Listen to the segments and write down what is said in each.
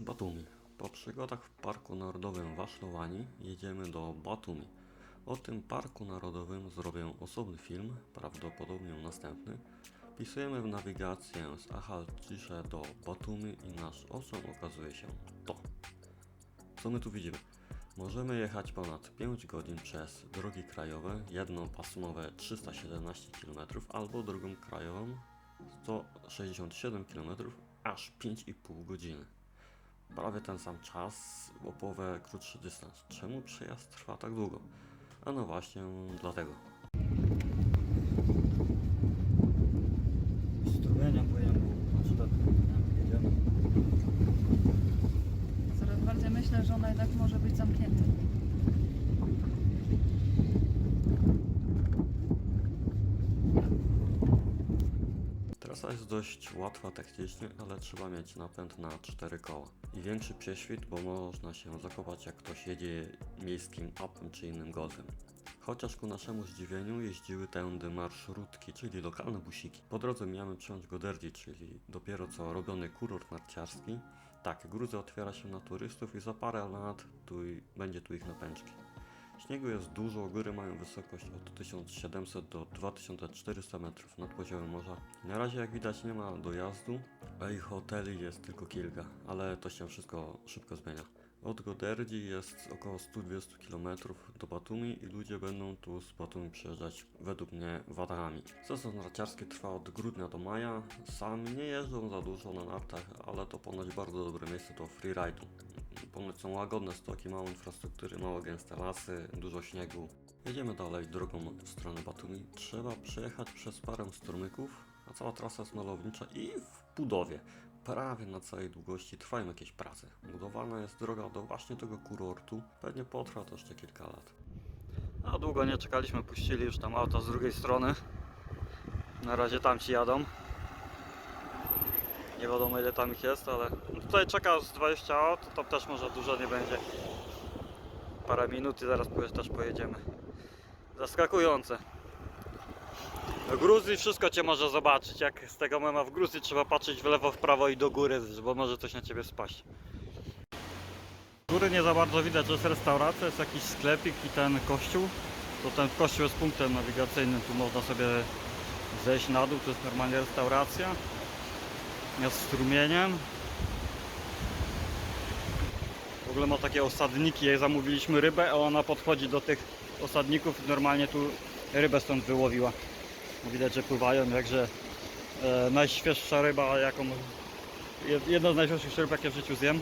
Batumi. Po przygodach w Parku Narodowym Waszlowani jedziemy do Batumi. O tym parku narodowym zrobię osobny film, prawdopodobnie następny. Wpisujemy w nawigację z Achalcisze do Batumi i nasz osą okazuje się to. Co my tu widzimy? Możemy jechać ponad 5 godzin przez drogi krajowe, jedno pasmowe 317 km albo drugą krajową 167 km aż 5,5 godziny. Prawie ten sam czas, o połowę krótszy dystans. Czemu przejazd trwa tak długo? A no właśnie dlatego. Strumienia płyniemy, znaczy tak, nie, jedziemy. Coraz bardziej myślę, że ona jednak może być zamknięta. Jest dość łatwa technicznie, ale trzeba mieć napęd na 4 koła. I większy prześwit, bo można się zakopać jak ktoś jedzie miejskim upem czy innym golfem. Chociaż ku naszemu zdziwieniu jeździły tędy marszrutki, czyli lokalne busiki. Po drodze miałem przejąć Goderdzi, czyli dopiero co robiony kurort narciarski. Tak, Gruzja otwiera się na turystów i za parę lat tu, będzie tu ich napęczki. Śniegu jest dużo, góry mają wysokość od 1700 do 2400 metrów nad poziomem morza. Na razie jak widać nie ma dojazdu, a ich hoteli jest tylko kilka, ale to się wszystko szybko zmienia. Od Goderdzi jest około 120 km do Batumi i ludzie będą tu z Batumi przyjeżdżać według mnie watami. Sezon narciarski trwa od grudnia do maja. Sami nie jeżdżą za dużo na nartach, ale to ponoć bardzo dobre miejsce do freeride'u. Ponoć są łagodne stoki, mało infrastruktury, mało gęste lasy, dużo śniegu. Jedziemy dalej drogą w stronę Batumi. Trzeba przejechać przez parę strumyków, a cała trasa jest malownicza i w budowie. Prawie na całej długości trwają jakieś prace. Budowana jest droga do właśnie tego kurortu. Pewnie potrwa to jeszcze kilka lat. A długo nie czekaliśmy, puścili już tam auto z drugiej strony. Na razie tam ci jadą. Nie wiadomo ile tam ich jest, ale tutaj czeka z 20 aut, to też może dużo nie będzie. Parę minut i zaraz też pojedziemy. Zaskakujące. W Gruzji wszystko cię może zobaczyć. Jak z tego mema w Gruzji trzeba patrzeć w lewo, w prawo i do góry, bo może coś na ciebie spaść. Z góry nie za bardzo widać, że jest restauracja, jest jakiś sklepik i ten kościół. To ten kościół jest punktem nawigacyjnym, tu można sobie zejść na dół, to jest normalnie restauracja. Jest strumieniem. W ogóle ma takie osadniki, jak zamówiliśmy rybę, a ona podchodzi do tych osadników i normalnie tu rybę stąd wyłowiła. Widać, że pływają, jakże e, najświeższa ryba, jaką jed- jedna z najświeższych ryb, jakie w życiu zjem.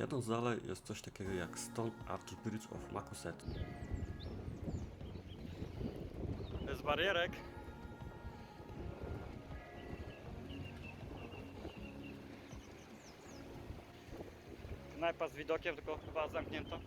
Jadąc dalej jest coś takiego jak Stone Arch Bridge of Makuset. Bez barierek. Knajpa z widokiem, tylko chyba zamknięto.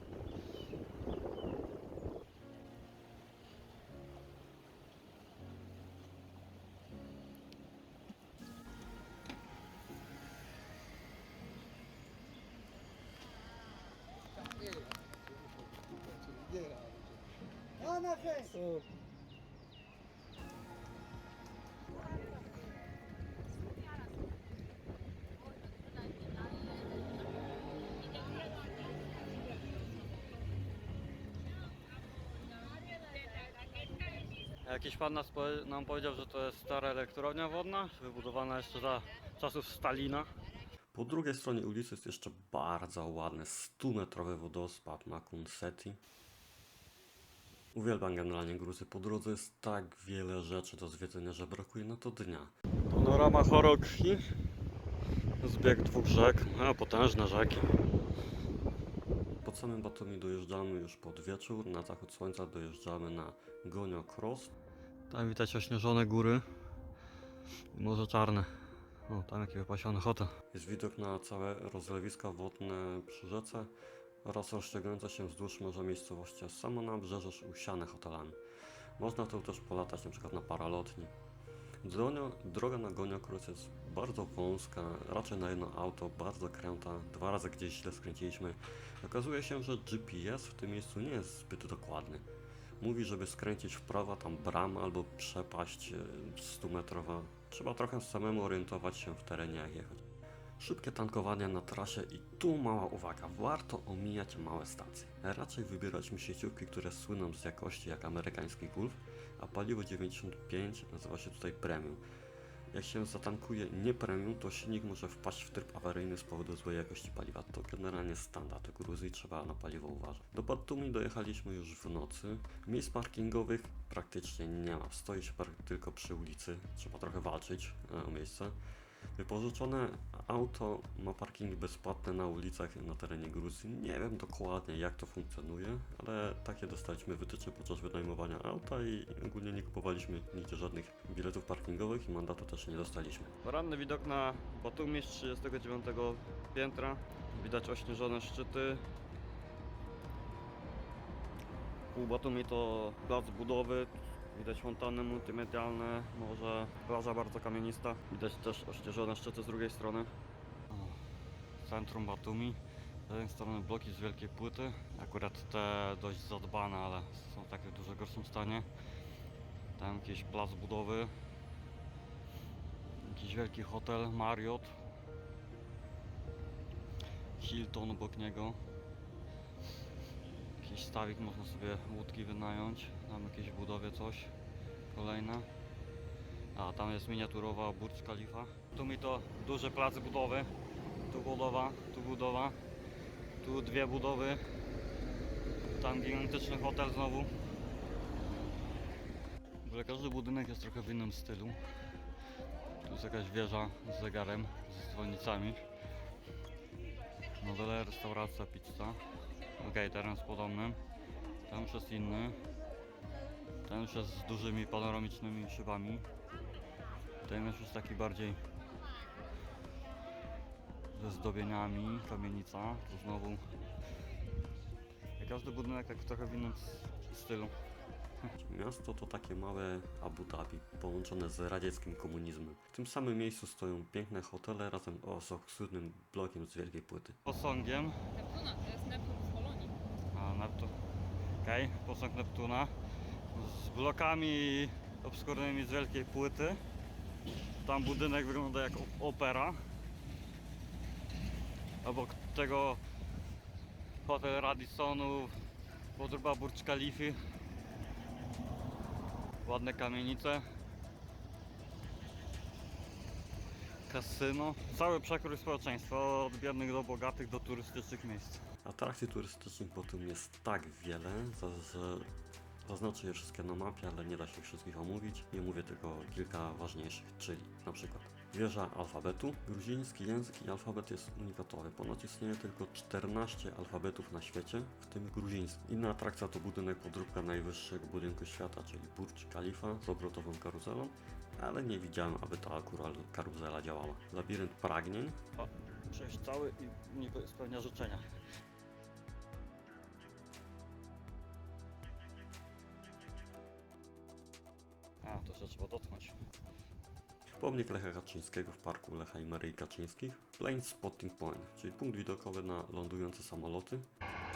Jakiś pan nas powie- nam powiedział, że to jest stara elektrownia wodna, wybudowana jeszcze za czasów Stalina. Po drugiej stronie ulicy jest jeszcze bardzo ładny 100-metrowy wodospad Makun Seti. Uwielbiam generalnie Gruzję. Po drodze jest tak wiele rzeczy do zwiedzenia, że brakuje na to dnia. Panorama Chorokwi. Zbieg dwóch rzek, a potężne rzeki. Pod samym Batumi dojeżdżamy już pod wieczór. Na zachód słońca dojeżdżamy na Gonio Cross. Tam widać ośnieżone góry i Morze Czarne. O, tam jaki wypasiony hotel. Jest widok na całe rozlewiska wodne przy rzece. Oraz rozciągająca się wzdłuż morza miejscowości, a samo nabrzeże usiane hotelami. Można tu też polatać na przykład na paralotni. Droga, droga na Goniokruc jest bardzo wąska, raczej na jedno auto, bardzo kręta. Dwa razy gdzieś źle skręciliśmy. Okazuje się, że GPS w tym miejscu nie jest zbyt dokładny. Mówi, żeby skręcić w prawo, tam brama albo przepaść 100-metrowa. Trzeba trochę samemu orientować się w terenie, jak jechać. Szybkie tankowanie na trasie i tu mała uwaga, warto omijać małe stacje. Raczej wybierać sieciówki, które słyną z jakości jak amerykański Golf, a paliwo 95 nazywa się tutaj premium. Jak się zatankuje nie premium, to silnik może wpaść w tryb awaryjny z powodu złej jakości paliwa. To generalnie standard Gruzji, trzeba na paliwo uważać. Do Batumi dojechaliśmy już w nocy. Miejsc parkingowych praktycznie nie ma. Stoi się par- tylko przy ulicy, trzeba trochę walczyć e, o miejsce. Wypożyczone auto ma parkingi bezpłatne na ulicach na terenie Gruzji. Nie wiem dokładnie jak to funkcjonuje, ale takie dostaliśmy wytyczne podczas wynajmowania auta i ogólnie nie kupowaliśmy nigdzie żadnych biletów parkingowych i mandatu też nie dostaliśmy. Poranny widok na Batumi z 39 piętra. Widać ośnieżone szczyty. Pół Batumi to plac budowy. Widać fontanny multimedialne, morze, plaża bardzo kamienista. Widać też ośnieżone szczyty z drugiej strony. Centrum Batumi. Z jednej strony bloki z wielkiej płyty. Akurat te dość zadbane, ale są w takim dużo gorszym stanie. Tam jakiś plac budowy. Jakiś wielki hotel, Marriott. Hilton obok niego. Jakiś stawik, można sobie łódki wynająć. Tam jakieś budowie coś. Kolejne. A tam jest miniaturowa Burj Khalifa. Tu mi to duży plac budowy. Tu budowa, tu budowa. Tu dwie budowy. Tam gigantyczny hotel znowu. W ogóle każdy budynek jest trochę w innym stylu. Tu jest jakaś wieża z zegarem, z dzwonnicami. Na dole restauracja, pizza. Ok, teren jest podobny. Ten już jest inny. Ten już jest z dużymi panoramicznymi szybami. Ten już jest taki bardziej ze zdobieniami, kamienica. Tu znowu każdy budynek tak trochę w innym stylu. Miasto to takie małe Abu Dhabi, połączone z radzieckim komunizmem. W tym samym miejscu stoją piękne hotele razem z oksydnym blokiem z wielkiej płyty. Posągiem Neptuna, to jest Neptun. Okej, posąg Neptuna. Z blokami obskurnymi z wielkiej płyty. Tam budynek wygląda jak opera. Obok tego hotel Radissonu, podróba Burj Khalify. Ładne kamienice. Kasyno. Cały przekrój społeczeństwa, od biednych do bogatych, do turystycznych miejsc. Atrakcji turystycznych po tym jest tak wiele, że zaznaczę je wszystkie na mapie, ale nie da się wszystkich omówić. Nie mówię tylko kilka ważniejszych, czyli na przykład wieża alfabetu. Gruziński język i alfabet jest unikatowy. Ponoć istnieje tylko 14 alfabetów na świecie, w tym gruziński. Inna atrakcja to budynek podróbka najwyższego budynku świata, czyli Burj Khalifa z obrotową karuzelą, ale nie widziałem, aby ta akurat karuzela działała. Labirynt pragnień O, przejść cały i nie spełnia życzenia. To się trzeba dotknąć. Pomnik Lecha Kaczyńskiego w parku Lecha i Maryi Kaczyńskich. Plane Spotting Point, czyli punkt widokowy na lądujące samoloty.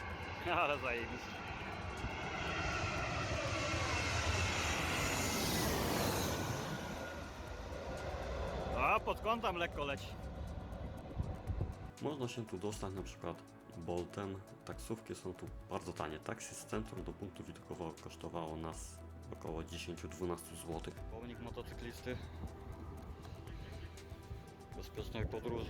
Ale zajebiście. A, pod kątem lekko leci. Można się tu dostać na przykład Boltem. Taksówki są tu bardzo tanie. Taksi z centrum do punktu widokowego kosztowało nas około 10-12 zł. Pomnik motocyklisty. Bezpiecznej podróży.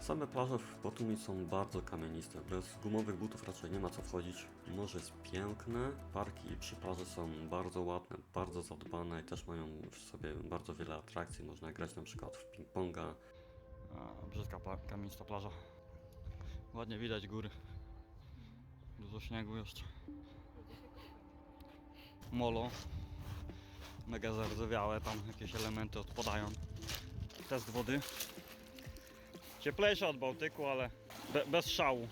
Same plaże w Batumi są bardzo kamieniste. Bez gumowych butów raczej nie ma co wchodzić. Morze jest piękne, parki przy plaży są bardzo ładne, bardzo zadbane i też mają w sobie bardzo wiele atrakcji. Można grać na przykład w ping-ponga, brzydka pla- kamienista plaża. Ładnie widać góry. Dużo śniegu jeszcze. Molo. Mega zardzewiałe, tam jakieś elementy odpadają. Test wody. Cieplejsza od Bałtyku, ale be, bez szału.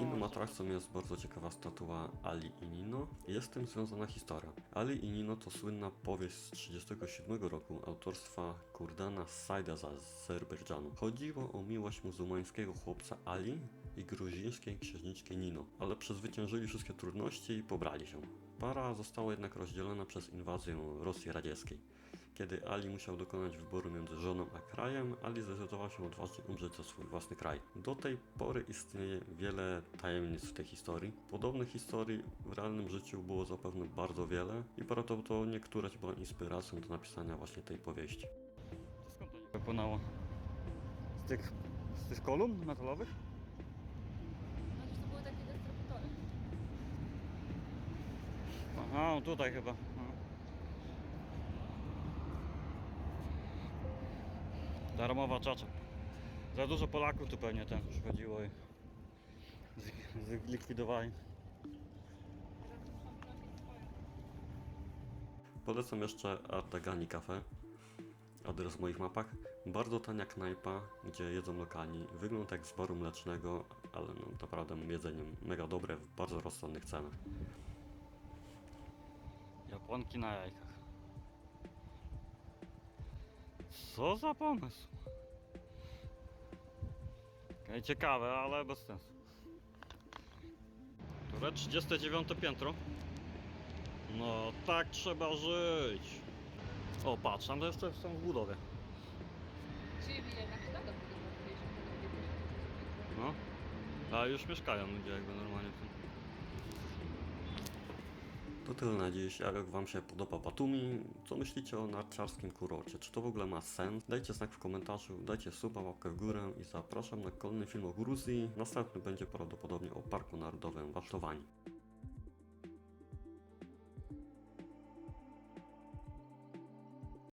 Inną atrakcją jest bardzo ciekawa statua Ali i Nino jest z tym związana historia. Ali i Nino to słynna powieść z 1937 roku autorstwa Kurdana Saida z Azerbejdżanu. Chodziło o miłość muzułmańskiego chłopca Ali i gruzińskiej księżniczki Nino, ale przezwyciężyli wszystkie trudności i pobrali się. Para została jednak rozdzielona przez inwazję Rosji Radzieckiej. Kiedy Ali musiał dokonać wyboru między żoną a krajem, Ali zdecydował się odważnie umrzeć za swój własny kraj. Do tej pory istnieje wiele tajemnic w tej historii. Podobnych historii w realnym życiu było zapewne bardzo wiele i prawdopodobnie któraś była inspiracją do napisania właśnie tej powieści. To skąd to nie wypłynęło? Z tych, z tych kolumn metalowych? To były takie dystrybutory. Aha, no tutaj chyba. No. Darmowa czacza. Za dużo Polaków tu pewnie ten przychodziło i zlikwidowali. Polecam jeszcze Ardagani Cafe. Adres w moich mapach. Bardzo tania knajpa, gdzie jedzą lokalni. Wygląda jak z baru mlecznego, ale no naprawdę jedzenie mega dobre w bardzo rozsądnych cenach. Japonki na jajkach. Co za pomysł? Ciekawe, ale bez sensu. Które 39 piętro? No tak trzeba żyć. O patrz, tam to jeszcze są w budowie. Czyli chwilę do No. A już mieszkają ludzie jakby normalnie w tym. To tyle na dziś. Jak Wam się podoba Batumi, co myślicie o narciarskim kurorcie? Czy to w ogóle ma sens? Dajcie znak w komentarzu, dajcie suba, łapkę w górę i zapraszam na kolejny film o Gruzji. Następny będzie prawdopodobnie o Parku Narodowym Wasztowani.